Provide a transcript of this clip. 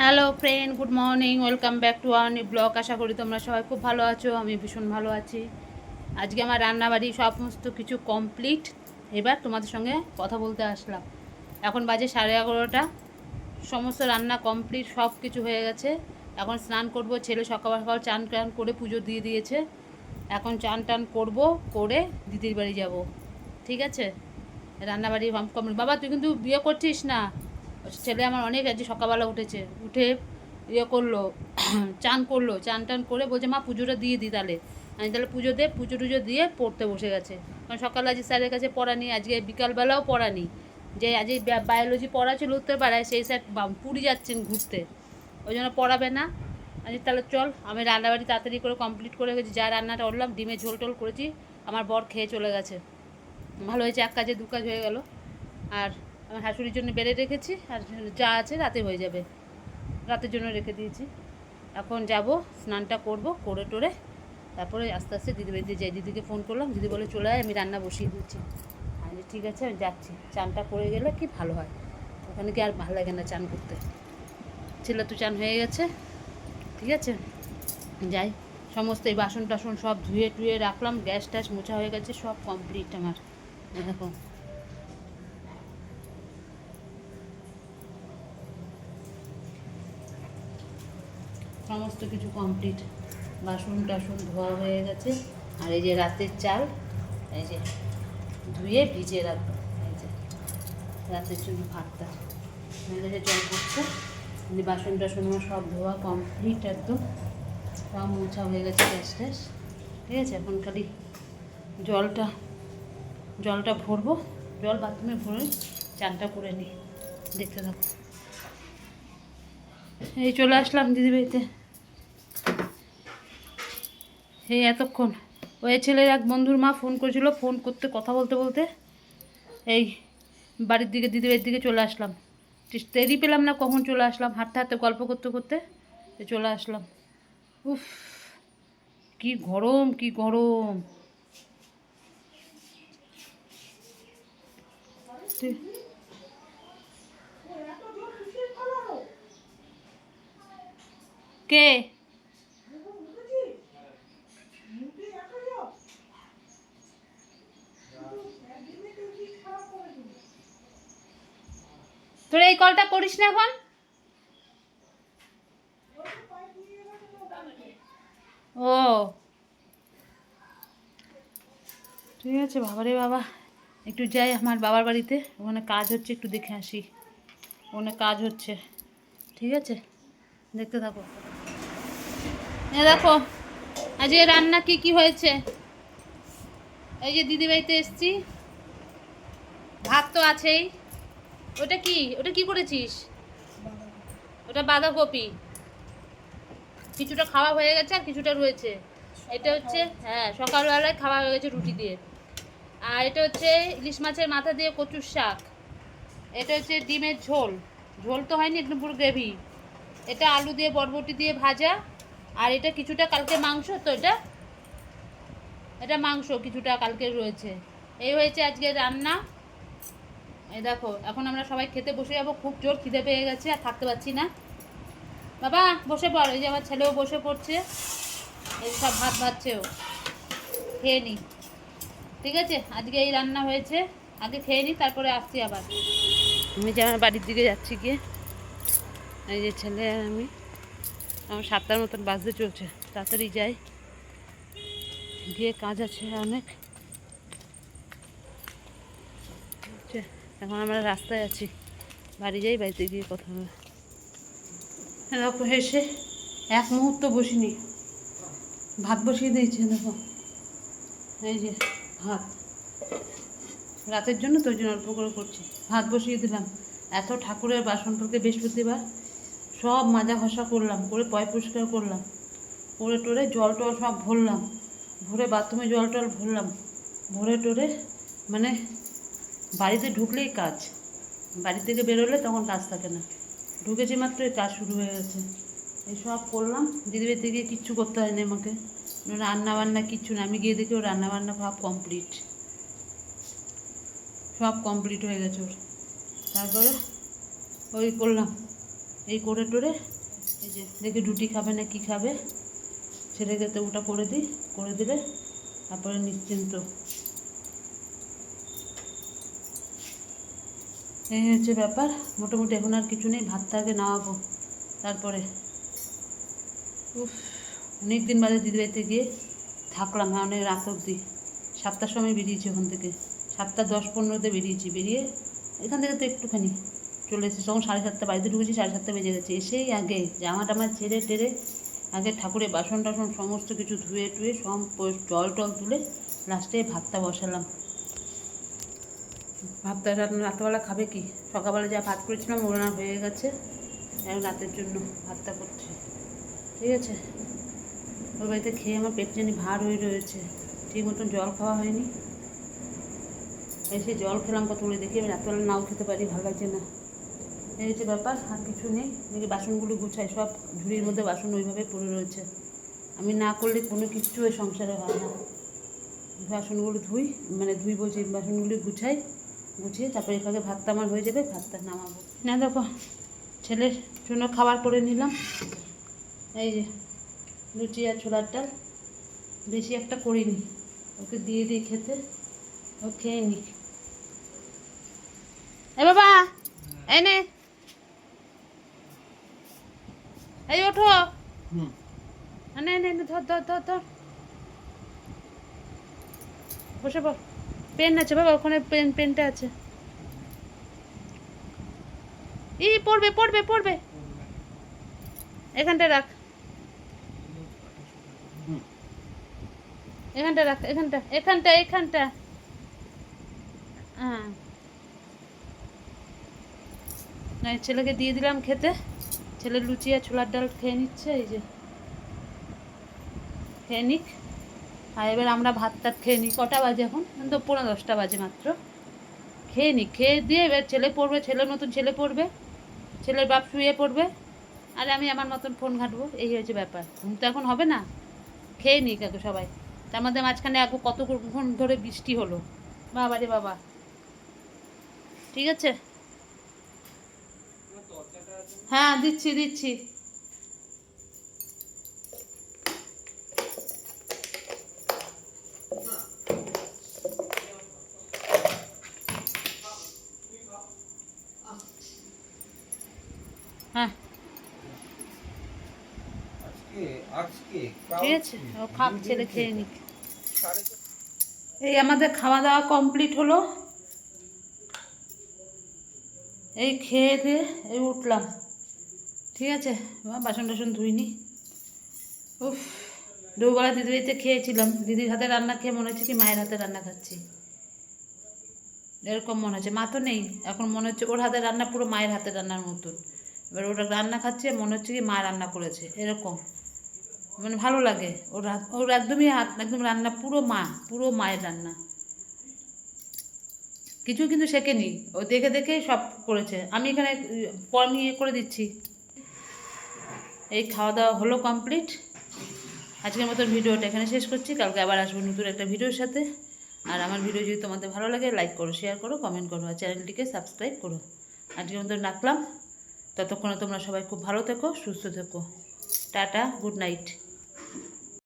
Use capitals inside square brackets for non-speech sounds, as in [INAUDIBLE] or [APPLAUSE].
Hello friend good morning welcome back to our new blog আশা করি তোমরা সবাই খুব ভালো আছো, আমি ভীষণ ভালো আছি। আজকে আমার রান্নাবাড়ি সমস্ত কিছু কমপ্লিট এবার তোমাদের সঙ্গে কথা বলতে আসলাম। এখন বাজে সাড়ে এগারোটা। সমস্ত রান্না কমপ্লিট সব কিছু হয়ে গেছে। এখন স্নান করব, ছেলে সকাল সকাল চান টান করে পুজো দিয়ে দিয়েছে। এখন চান টান করব, করে দিদির বাড়ি যাব। ঠিক আছে? রান্নাবাড়ি বাবা, তুই কিন্তু বিয়ে করছিস না? ছেলে আমার অনেক আজকে সকালবেলা উঠেছে। উঠে ইয়ে করল, [CLEARS THROAT] চান করল, চান টান করে বলছে, মা, পুজোটা দিয়ে দিই তাহলে। আমি তাহলে পুজো দে, পুজো টুজো দিয়ে পড়তে বসে গেছে। কারণ সকালে আজকে স্যারের কাছে পড়া নেই, আজকে বিকালবেলাও পড়া নেই। যে আজকে বায়োলজি পড়া ছিল উত্তরপাড়ায়, সেই স্যার পুরী যাচ্ছেন ঘুরতে। ওই জন্য পড়াবে না। আমি তাহলে চল, আমি রান্নাবাড়ি তাড়াতাড়ি করে কমপ্লিট করে গেছি যা রান্নাটা করলাম ডিমে ঝোল টোল করেছি, আমার বর খেয়ে চলে গেছে। ভালো হয়েছে, এক কাজে দু কাজ হয়ে গেল। আর আমার শাশুড়ির জন্য বেড়ে রেখেছি, আর যা আছে রাতে হয়ে যাবে। রাতের জন্য রেখে দিয়েছি। এখন যাব, স্নানটা করব, করে টোরে, তারপরে আস্তে আস্তে দিদি বাড়িতে যাই। দিদিকে ফোন করলাম, দিদি বলে, চলে আয়, আমি রান্না বসিয়ে দিচ্ছি। আমি ঠিক আছে, আমি যাচ্ছি। চানটা করে গেলে কি ভালো হয়? ওখানে কি আর ভালো লাগে না চান করতে? ছেলে তো চান হয়ে গেছে, ঠিক আছে, যাই। সমস্ত এই বাসন টাসন সব ধুয়ে টুয়ে রাখলাম গ্যাস ট্যাস মোছা হয়ে গেছে, সব কমপ্লিট আমার। দেখো সমস্ত কিছু কমপ্লিট বাসন টাসন ধোয়া হয়ে গেছে। আর এই যে রাতের চাল, এই যে ধুয়ে ভিজে রাখব। এই যে রাতের জন্য ভাতটা। মেলে জল পড়ছে কিন্তু বাসন টাসন আমার সব ধোয়া কমপ্লিট একদম। সব মোছা হয়ে গেছে গ্যাস ট্যাস ঠিক আছে, এখন খালি জলটা জলটা ভরবো। জল বাথরুমে ভরে চানটা করে নিই। দেখতে থাকো। এই চলে আসলাম দিদিবাড়িতে এই এতক্ষণ ওই ছেলের এক বন্ধুর মা ফোন করেছিল ফোন করতে, কথা বলতে বলতে এই বাড়ির দিকে দিদিবাড়ির দিকে চলে আসলাম। দেরি পেলাম না কখন চলে আসলাম, হাঁটতে হাঁটতে, গল্প করতে করতে চলে আসলাম। উফ, কি গরম কি গরম। কে? তোর এই কলটা করিস না এখন। ও। ঠিক আছে বাবারে বাবা। একটু যাই আমার বাবার বাড়িতে। ওখানে কাজ হচ্ছে, একটু দেখে আসি। ওখানে কাজ হচ্ছে। ঠিক আছে? দেখতে থাকো। এ দেখো, আজকে রান্না কি কি হয়েছে? এই যে দিদি বাড়িতে এসছি। ভাত তো আছেই। ওটা কি? ওটা কি করেছিস? ওটা বাঁধাকপি। কিছুটা খাওয়া হয়ে গেছে আর কিছুটা রয়েছে। এটা হচ্ছে হ্যাঁ সকালবেলায় খাওয়া হয়ে গেছে রুটি দিয়ে। আর এটা হচ্ছে ইলিশ মাছের মাথা দিয়ে কচুর শাক। এটা হচ্ছে ডিমের ঝোল। ঝোল তো হয়নি, একদম পুরো গ্রেভি। এটা আলু দিয়ে, বরবটি দিয়ে ভাজা। আর এটা কিছুটা কালকে মাংস, তো এটা? এটা মাংস কিছুটা কালকে রয়েছে। এই হয়েছে আজকে রান্না। এই দেখো, এখন আমরা সবাই খেতে বসে যাব। খুব জোর খিদে পেয়ে গেছে, আর থাকতে পারছি না। বাবা, বসে পড়। এই যে আমার ছেলেও বসে পড়ছে। এই সব ভাত ভাতছেও খেয়ে নি। ঠিক আছে, আজকে এই রান্না হয়েছে। আগে খেয়ে নি, তারপরে আসছি আবার। আমি যে আমার বাড়ির দিকে যাচ্ছি গিয়ে। এই যে ছেলে আমি। আমার সাতটার মতন বাজতে চলছে। তাড়াতাড়ি যাই। গিয়ে কাজ আছে অনেক। এখন আমরা রাস্তায় আছি। বাড়ি যাই, বাড়িতে গিয়ে কথা হবে। দেখো এসে এক মুহূর্ত বসিনি। ভাত বসিয়ে দিয়েছে, দেখো। এই যে ভাত। রাতের জন্য তো জন্য অল্প করে করছি। ভাত বসিয়ে দিলাম। এত ঠাকুরের বাসন কালকে বৃহস্পতিবার। সব মাজা ঘষা করলাম, করে পয় পরিষ্কার করলাম। করে টোরে জল টল সব ভরলাম। ভরে বাথরুমে জল টল ভরলাম। ভরে টোরে মানে বাড়িতে ঢুকলেই কাজ। বাড়ি থেকে বেরোলে তখন কাজ থাকে না। ঢুকেছি মাত্রই কাজ শুরু হয়ে গেছে। এই সব করলাম। দিদিবের থেকে কিচ্ছু করতে হয়নি আমাকে। রান্না বান্না কিচ্ছু না আমি গিয়ে দেখি ও রান্না বান্না সব কমপ্লিট সব কমপ্লিট হয়ে গেছে ওর। তারপরে ওই করলাম। এই করে টোরে এই যে দেখি রুটি খাবে না কি খাবে ছেলেকে তো ওটা করে দিই, করে দিলে তারপরে নিশ্চিন্ত। এই হচ্ছে ব্যাপার, মোটামুটি এখন আর কিছু নেই ভাতটা আগে নামাবো তারপরে। উফ অনেক দিন বাদে দিদিবাড়িতে গিয়ে থাকলাম হ্যাঁ অনেক রাত অবধি। সাতটার সময় বেরিয়েছি ওখান থেকে। সাতটা দশ পনেরোতে বেরিয়েছি, বেরিয়ে এখান থেকে তো একটুখানি। চলে এসেছি। তখন সাড়ে সাতটা, বাড়িতে ঢুকেছি, সাড়ে সাতটা বেজে গেছে। এসেই আগে জামা টামা ছেড়ে টেরে আগে ঠাকুরের বাসন টাসন সমস্ত কিছু ধুয়ে টুয়ে সব জল টল তুলে লাস্টে ভাতটা বসালাম। ভাতটা রাত- রাত্রেবেলা খাবে কি? সকালবেলা যা ভাত করেছিলাম, ওরা হয়ে গেছে। রাতের জন্য ভাতটা করছে। ঠিক আছে? ওর বাড়িতে খেয়ে আমার পেট জানি ভার হয়ে রয়েছে। ঠিক মতন জল খাওয়া হয়নি। এসে জল খেলাম কতগুলো দেখি আমি রাত্রেবেলা নাও খেতে পারি, ভালো লাগছে না। এই হচ্ছে ব্যাপার, আর কিছু নেই। দেখি বাসনগুলো গুছাই, সব ঝুড়ির মধ্যে বাসন ওইভাবে পড়ে রয়েছে। আমি না করলে কোনো কিছু ওই সংসারে হয় না। বাসনগুলো ধুই মানে ধুই বলছি, বাসনগুলো গুছাই, গুছিয়ে তারপরে এভাবে ভাতটা আমার হয়ে যাবে, ভাতটা নামাবো। না দেখো, ছেলের জন্য খাবার করে নিলাম। এই যে লুচি আর ছোলার ডাল, বেশি একটা করিনি। ওকে দিয়ে দিই খেতে, ও খেয়ে নি এ বাবা এই নে এই ওঠো। নে নে নে, ধর ধর ধর ধর। বসে পড়। পেন আছে বাবা ওখানে পেন পেনটা আছে। ই পড়বে পড়বে পড়বে। এখানটা রাখ। এখানটা রাখ এখানটা এখানটা এখানটা। হ্যাঁ ছেলেকে দিয়ে দিলাম খেতে। ছেলে লুচি আর ছোলার ডাল খেয়ে নিচ্ছে, এই যে। খেয়ে নিক। আর এবার আমরা ভাত টাত খেয়ে নিই। কটা বাজে এখন? তো পনেরো দশটা বাজে মাত্র। খেয়ে নিই খেয়ে দিয়ে এবার ছেলে পড়বে, ছেলের মতন ছেলে পড়বে, ছেলের বাপ শুয়ে পড়বে। আর আমি আমার মতন ফোন ঘাঁটবো, এই হয়েছে ব্যাপার। ঘুম তো এখন হবে না। খেয়ে নিই কাকু সবাই। তার মধ্যে মাঝখানে এখন কতক্ষণ ধরে বৃষ্টি হলো। বাবা রে বাবা। ঠিক আছে? হ্যাঁ দিচ্ছি দিচ্ছি। হ্যাঁ। ঠিক আছে ও খাক ছেলে খেয়ে নিক। এই আমাদের খাওয়া দাওয়া কমপ্লিট হলো। এই খেয়ে দিয়ে এই উঠলাম। ঠিক আছে বাসন টাসন ধুইনি উফ, দুবেলা দিদি বাড়িতে খেয়েছিলাম। দিদির হাতে রান্না খেয়ে মনে হচ্ছে কি মায়ের হাতে রান্না খাচ্ছি। এরকম মনে হচ্ছে। মা তো নেই, এখন মনে হচ্ছে ওর হাতে রান্না পুরো মায়ের হাতে রান্নার মতন। এবার ওটা রান্না খাচ্ছে, মনে হচ্ছে কি মা রান্না করেছে, এরকম। মানে ভালো লাগে। ওর ওর একদমই হাত, একদম রান্না পুরো মা, পুরো মায়ের রান্না। কিছু কিন্তু শেখেনি। ও দেখে দেখেই সব করেছে। আমি এখানে কম ইয়ে করে দিচ্ছি। এই খাওয়া দাওয়া হলো কমপ্লিট আজকের মতন ভিডিওটা এখানে শেষ করছি। কালকে আবার আসব নতুন একটা ভিডিওর সাথে। আর আমার ভিডিও যদি তোমাদের ভালো লাগে লাইক করো শেয়ার করো কমেন্ট করো, আর চ্যানেলটিকে সাবস্ক্রাইব করো। আজকের মতন রাখলাম। ততক্ষণে তোমরা সবাই খুব ভালো থেকো, সুস্থ থেকো। Tata good night